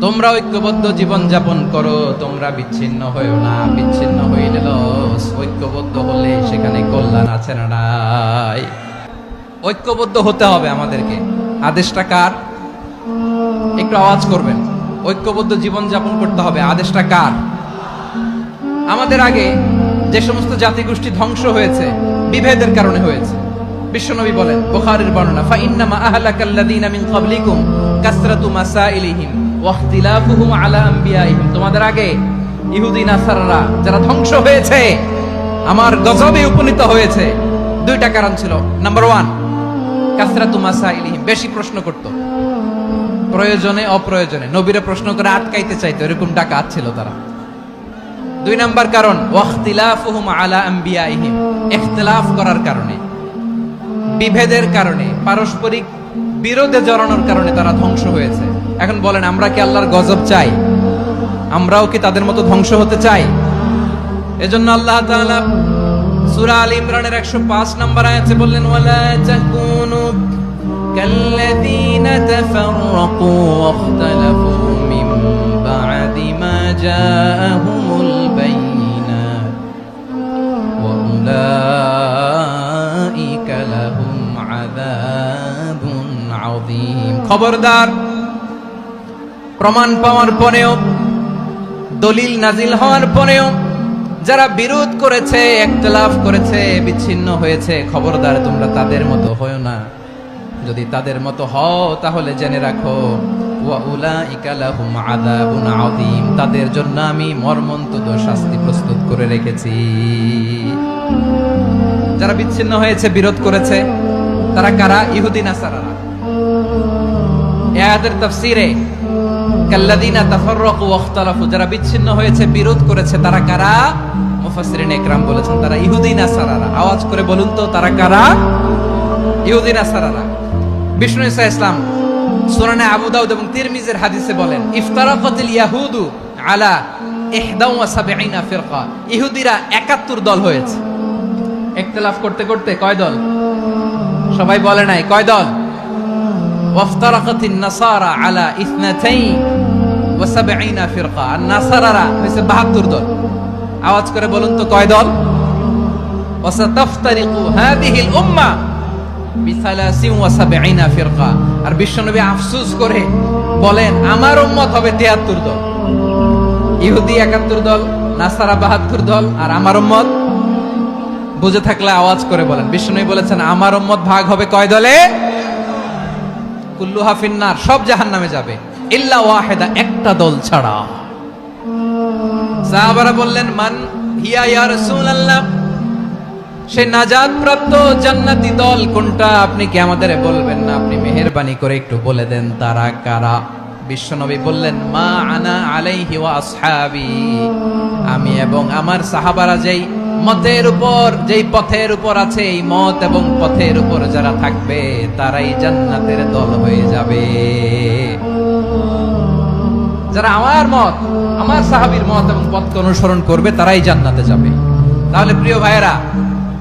তোমরা ঐক্যবদ্ধ জীবন যাপন করো, তোমরা বিচ্ছিন্ন হয়েও না, বিচ্ছিন্ন লস। ঐক্যবদ্ধ হলে সেখানে কল্যাণ আছে না নাই। ঐক্যবদ্ধ হতে হবে আমাদেরকে। আদেশটা কার? একটু আওয়াজ করবেন। ঐক্যবদ্ধ জীবন যাপন করতে হবে। আদেশটা কার? আমাদের আগে যে সমস্ত জাতিগোষ্ঠী ধ্বংস হয়েছে, বিভেদের কারণে হয়েছে। বিশ্বনবী বলেন, বুখারীর বর্ণনা, ফাইন্নামা আহলাকাল্লাযীনা মিন ক্বাবলিকুম কাসরাতু তোমাদের আগে ইহুদি, নাসারারা যারা ধ্বংস হয়েছে, আমার গজবে উপনীত হয়েছে। দুইটা কারণ ছিল। নাম্বার ওয়ান কাসরাতু মাসাইলিহিম, বেশি প্রশ্ন করত। প্রয়োজনে, অপ্রয়োজনে। নবীরে প্রশ্ন করে আটকাইতে চাইতো, এরকম ছিল তারা। দুই নাম্বার কারণ, ওয়াখতিলাফুহুম আলা আম্বিয়াইহিম ইখতিলাফ করার কারণে। বিভেদের কারণে, পারস্পরিক বিরোধে জড়ানোর কারণে তারা ধ্বংস হয়েছে। এখন বলেন, আমরা কি আল্লাহর গজব চাই? আমরাও কি তাদের মতো ধ্বংস হতে চাই? এজন্য আল্লাহ তাআলা সূরা আল ইমরানের 105 নম্বর আয়াতে বললেন, ওয়ালা তাকুনু কাল্লাযীনা তাফাররাকু ওয়াখতালাফু মিন বা'দি মা জাআহুমুল বাইয়িনাত ওয়া উলাইকা লাহুম আযাবুন আযীম। খবরদার প্রমাণ পাওয়ার পরেও, দলিল নাজিল হওয়ার পরেও, যারা বিরোধ করেছে, একতলাফ করেছে, বিচ্ছিন্ন হয়েছে, খবরদার তোমরা তাদের মতো হও না। যদি তাদের মতো হও, তাহলে জেনে রাখো তাদের জন্য আমি মর্মন্তুদ শাস্তি প্রস্তুত করে রেখেছি। যারা বিচ্ছিন্ন হয়েছে, বিরোধ করেছে, তারা কারা? ইহুদি, নাসারারা। এয়াদের তাফসিরে কাল্লাদিনা ওয়াখতালাফু যারা বিচ্ছিন্ন হয়েছে, বিরোধ করেছে, তারা কারা? মুফাসসিরিন বলেছেন, তারা ইহুদি নাসারারা আওয়াজ করে বলুন তো, তারা কারা? ইহুদি নাসারারা বিষ্ণু ইসা ইসলাম সুনানে আবু দাউদ এবং তিরমিজের হাদিসে বলেন, ইফতারাকাতিল ইয়াহুদু আলা ইহদাউ ওয়া সাবঈনা ফিরকা। ইহুদিরা 71 দল হয়েছে। ইখতিলাফ করতে করতে কয় দল? সবাই বলে নাই, কয় দল? ওয়াফতারাকাতিন নাসারা আলা ইসনাতাইন ওয়া সাবঈনা ফিরকা আর নাসারারা হয়েছে 72 দল। আওয়াজ করে বলুন তো কয় দল? ওয়াসাতাফতারিকু হাদিহিল উম্মাহ বিসালাসিন ওয়া সাবঈনা ফিরকা আর বিশ্বনবী আফসোস করে বলেন, আমার উম্মত হবে 73 দল। ইহুদি 71 দল, নাসারা 72 দল, আর আমার উম্মত? বুঝে থাকলে আওয়াজ করে বলেন। বিষ্ণু বলেছেন, আমার উম্মত ভাগ হবে কয় দলে? কুল্লু হাফিন্নার সব জাহান নামে যাবে। ইল্লা ওয়াহেদা, একটা দল ছাড়া। সাহাবারা বললেন, মান হিয়া ইয়া রাসূলুল্লাহ? সে নাজাদ প্রাপ্ত জান্নাতি দল কোনটা? আপনি কি আমাদের বলবেন না? আপনি মেহেরবানি করে একটু বলে দেন, তারা কারা? বিশ্বনবী বললেন, মা আনা আলাইহি ওয়া আসহাবি। আমি এবং আমার সাহাবারা যেই মতের উপর, যেই পথের উপর আছে, এই মত এবং পথের উপর যারা থাকবে, তারাই জান্নাতের দল হয়ে যাবে। যারা আমার মত, আমার সাহাবীর মত এবং পথকে অনুসরণ করবে, তারাই জান্নাতে যাবে। তাহলে প্রিয় ভাইয়েরা,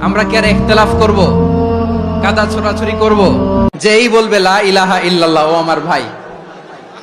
আমরা কি আর ইখতিলাফ করব? কাদা ছোড়াছুরি করব? যেই বলবে, লা ইলাহা ইল্লাল্লাহ, ও আমার ভাই।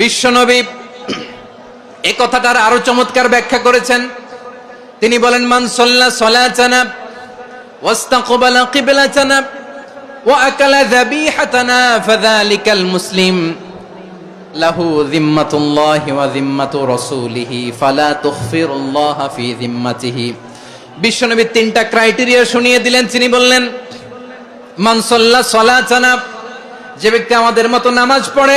বিশ্বনবী এ কথাটার আরও চমৎকার ব্যাখ্যা করেছেন। তিনি বলেন, মান সাল্লা সালাতানা ওয়াস্তাকবালা কিবলাতানা ওয়া আকালা যাবিহাতানা ফাযালিকাল মুসলিম। লাহু যিম্মাতুল্লাহি ওয়া যিম্মাতু রাসূলিহি, ফালা তুখফিরুল্লাহ ফি যিম্মাতিহি। বিশ্বনবী তিনটা ক্রাইটেরিয়া শুনিয়ে দিলেন। তিনি বললেন, মান সাল্লা সালাতানা, যে ব্যক্তি আমাদের মতো নামাজ পড়ে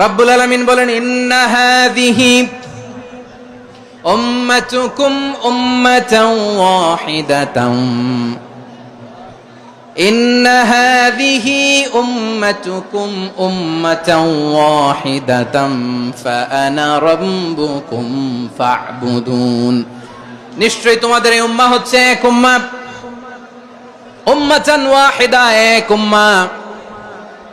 রব্বুল আলামিন বলেন ইন্না হাযিহি উম্মাতুকুম উম্মাতাও ওয়াহিদাতাও إن هذه أمتكم أمة واحدة فأنا ربكم فاعبدون নিশ্চয়ই তোমাদের এই উম্মা হচ্ছে এক উম্মা উম্মাতান ওয়াহিদা এক উম্মা